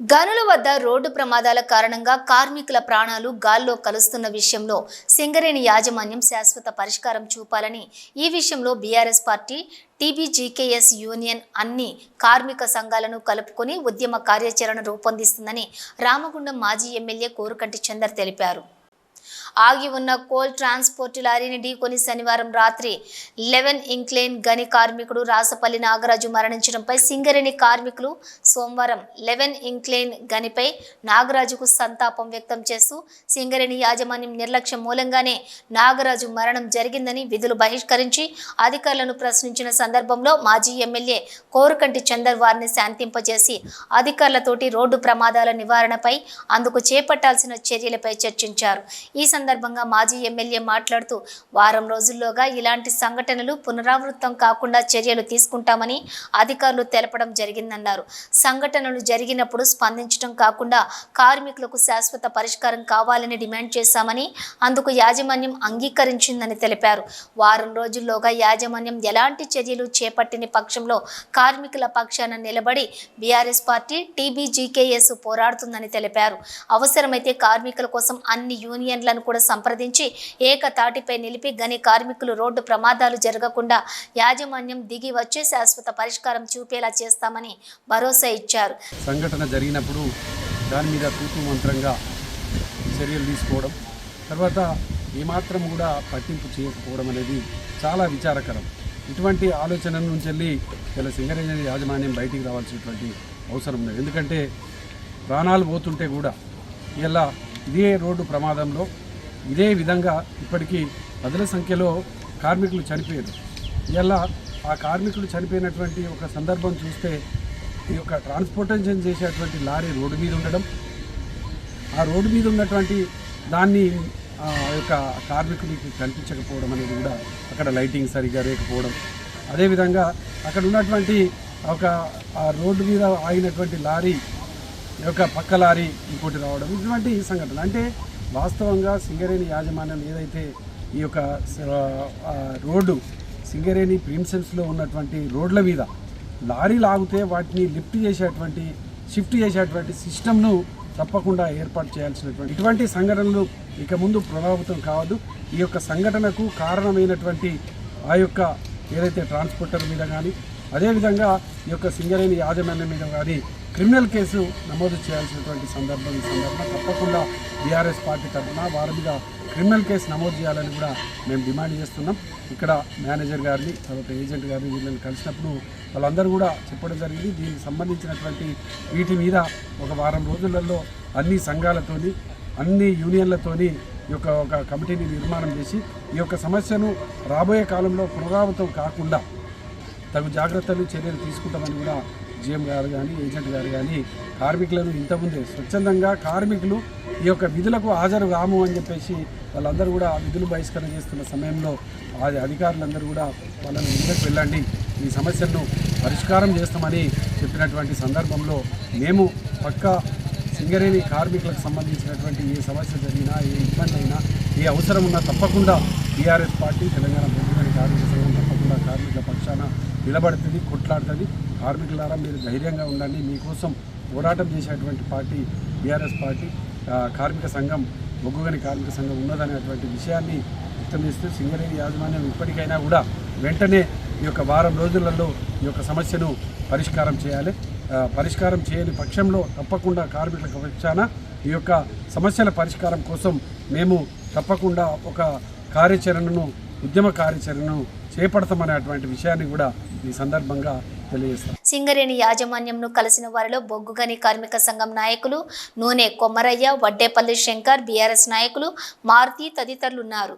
గనుల వద్ద రోడ్డు ప్రమాదాల కారణంగా కార్మికుల ప్రాణాలు గాల్లో కలుస్తున్న విషయంలో సింగరేణి యాజమాన్యం శాశ్వత పరిష్కారం చూపాలని ఈ విషయంలో బీఆర్ఎస్ పార్టీ టీబీజీకేఎస్ యూనియన్ అన్ని కార్మిక సంఘాలను కలుపుకొని ఉద్యమ కార్యాచరణ రూపొందిస్తుందని రామగుండం మాజీ ఎమ్మెల్యే కోరుకంటి చందర్ తెలిపారు. ఆగి ఉన్న కోల్ ట్రాన్స్పోర్ట్ లారీని ఢీకొని శనివారం రాత్రి లెవెన్ ఇంక్లేన్ గని కార్మికుడు రాసపల్లి నాగరాజు మరణించడంపై సింగరేణి కార్మికులు సోమవారం లెవెన్ ఇంక్లేన్ గనిపై నాగరాజుకు సంతాపం వ్యక్తం చేస్తూ సింగరేణి యాజమాన్యం నిర్లక్ష్యం మూలంగానే నాగరాజు మరణం జరిగిందని విధులు బహిష్కరించి అధికారులను ప్రశ్నించిన సందర్భంలో మాజీ ఎమ్మెల్యే కోరుకంటి చందర్ వారిని శాంతింపజేసి అధికారులతోటి రోడ్డు ప్రమాదాల నివారణపై అందుకు చేపట్టాల్సిన చర్యలపై చర్చించారు. ఈ ఈ సందర్భంగా మాజీ ఎమ్మెల్యే మాట్లాడుతూ వారం రోజుల్లోగా ఇలాంటి సంఘటనలు పునరావృతం కాకుండా చర్యలు తీసుకుంటామని అధికారులు తెలపడం జరిగిందన్నారు. సంఘటనలు జరిగినప్పుడు స్పందించడం కాకుండా కార్మికులకు శాశ్వత పరిష్కారం కావాలని డిమాండ్ చేశామని అందుకు యాజమాన్యం అంగీకరించిందని తెలిపారు. వారం రోజుల్లోగా యాజమాన్యం ఎలాంటి చర్యలు చేపట్టిన పక్షంలో కార్మికుల పక్షాన నిలబడి బీఆర్ఎస్ పార్టీ టీబీజీకేఎస్ పోరాడుతుందని తెలిపారు. అవసరమైతే కార్మికుల కోసం అన్ని యూనియన్లను కూడా సంప్రదించి ఏకతాటిపై నిలిపి గని కార్మికులు రోడ్డు ప్రమాదాలు జరగకుండా యాజమాన్యం దిగి వచ్చే శాశ్వత పరిష్కారం చూపేలా చేస్తామని భరోసా ఇచ్చారు. సంఘటన జరిగినప్పుడు దాని మీద తూతు మంత్రంగా చర్యలు తీసుకోవడం తర్వాత ఏమాత్రం కూడా పట్టింపు చేయకపోవడం అనేది చాలా విచారకరం. ఇటువంటి ఆలోచన నుంచి వెళ్ళి ఇలా సింగరేణి యాజమాన్యం బయటికి రావాల్సినటువంటి అవసరం ఉన్నది ఎందుకంటే ప్రాణాలు పోతుంటే కూడా ఇలా ఇదే రోడ్డు ప్రమాదంలో ఇదే విధంగా ఇప్పటికీ పదుల సంఖ్యలో కార్మికులు చనిపోయారు. ఇలా ఆ కార్మికులు చనిపోయినటువంటి ఒక సందర్భం చూస్తే ఈ యొక్క ట్రాన్స్పోర్టేషన్ చేసేటువంటి లారీ రోడ్డు మీద ఉండడం ఆ రోడ్డు మీద ఉన్నటువంటి దాన్ని ఆ యొక్క కార్మికుడికి కనిపించకపోవడం అనేది కూడా అక్కడ లైటింగ్ సరిగా లేకపోవడం. అదేవిధంగా అక్కడ ఉన్నటువంటి ఒక ఆ రోడ్డు మీద ఆగినటువంటి లారీ యొక్క పక్క లారీ ఇంకోటి రావడం ఇటువంటి సంఘటన అంటే వాస్తవంగా సింగరేణి యాజమాన్యం ఏదైతే ఈ యొక్క రోడ్డు సింగరేణి ప్రిన్సెన్స్లో ఉన్నటువంటి రోడ్ల మీద లారీలు ఆగితే వాటిని లిఫ్ట్ చేసేటువంటి షిఫ్ట్ చేసేటువంటి సిస్టమ్ను తప్పకుండా ఏర్పాటు చేయాల్సినటువంటి ఇటువంటి సంఘటనలు ఇక ముందు ప్రభావితం కావద్దు. ఈ యొక్క సంఘటనకు కారణమైనటువంటి ఆ యొక్క ఏదైతే ట్రాన్స్పోర్టర్ మీద కానీ అదేవిధంగా ఈ యొక్క సింగరేణి యాజమాన్యం మీద కానీ క్రిమినల్ కేసు నమోదు చేయాల్సినటువంటి సందర్భం ఈ సందర్భంగా తప్పకుండా బీఆర్ఎస్ పార్టీ తరఫున వారి మీద క్రిమినల్ కేసు నమోదు చేయాలని కూడా మేము డిమాండ్ చేస్తున్నాం. ఇక్కడ మేనేజర్ గారిని తర్వాత ఏజెంట్ గారిని వీళ్ళని కలిసినప్పుడు వాళ్ళందరూ కూడా చెప్పడం జరిగింది. దీనికి సంబంధించినటువంటి వీటి మీద ఒక వారం రోజులలో అన్ని సంఘాలతోని అన్ని యూనియన్లతోని ఈ యొక్క ఒక కమిటీని నిర్మాణం చేసి ఈ యొక్క సమస్యను రాబోయే కాలంలో పునరావృతం కాకుండా తగు జాగ్రత్తలు చర్యలు తీసుకుంటామని కూడా జిఎం గారు కానీ ఏజెంట్ గారు కానీ కార్మికులను ఇంతకుముందే స్వచ్ఛందంగా కార్మికులు ఈ యొక్క విధులకు హాజరు కాము అని చెప్పేసి వాళ్ళందరూ కూడా విధులు బహిష్కరణ చేస్తున్న సమయంలో అధికారులందరూ కూడా వాళ్ళని ముందుకు వెళ్ళండి. ఈ సమస్యను పరిష్కారం చేస్తామని చెప్పినటువంటి సందర్భంలో మేము పక్కా సింగరేణి కార్మికులకు సంబంధించినటువంటి ఏ సమస్య జరిగినా ఏ ఇబ్బంది అయినా ఏ అవసరం ఉన్నా తప్పకుండా టీఆర్ఎస్ పార్టీ తెలంగాణ ప్రభుత్వానికి కార్మిక సంఘం తప్పకుండా కార్మికుల పక్షాన నిలబడుతుంది కొట్లాడుతుంది. కార్మికులారా మీరు ధైర్యంగా ఉండండి. మీకోసం పోరాటం చేసేటువంటి పార్టీ బీఆర్ఎస్ పార్టీ కార్మిక సంఘం బొగ్గుగని కార్మిక సంఘం ఉన్నదనేటువంటి విషయాన్ని వ్యక్తం చేస్తూ సింగరేణి యాజమాన్యం ఇప్పటికైనా కూడా వెంటనే ఈ యొక్క వారం రోజులలో ఈ యొక్క సమస్యను పరిష్కారం చేయాలి. పరిష్కారం చేయని పక్షంలో తప్పకుండా కార్మికుల పక్షాన ఈ యొక్క సమస్యల పరిష్కారం కోసం మేము తప్పకుండా ఒక కార్యాచరణను ఉద్యమ కార్యాచరణను చేపడతామనేటువంటి విషయాన్ని కూడా ఈ సందర్భంగా తెలియజేస్తాం. సింగరేణి యాజమాన్యంను కలిసిన వారిలో బొగ్గుగని కార్మిక సంఘం నాయకులు నూనె కొమ్మరయ్య వడ్డేపల్లి శంకర్ బీఆర్ఎస్ నాయకులు మారుతి తదితరులున్నారు.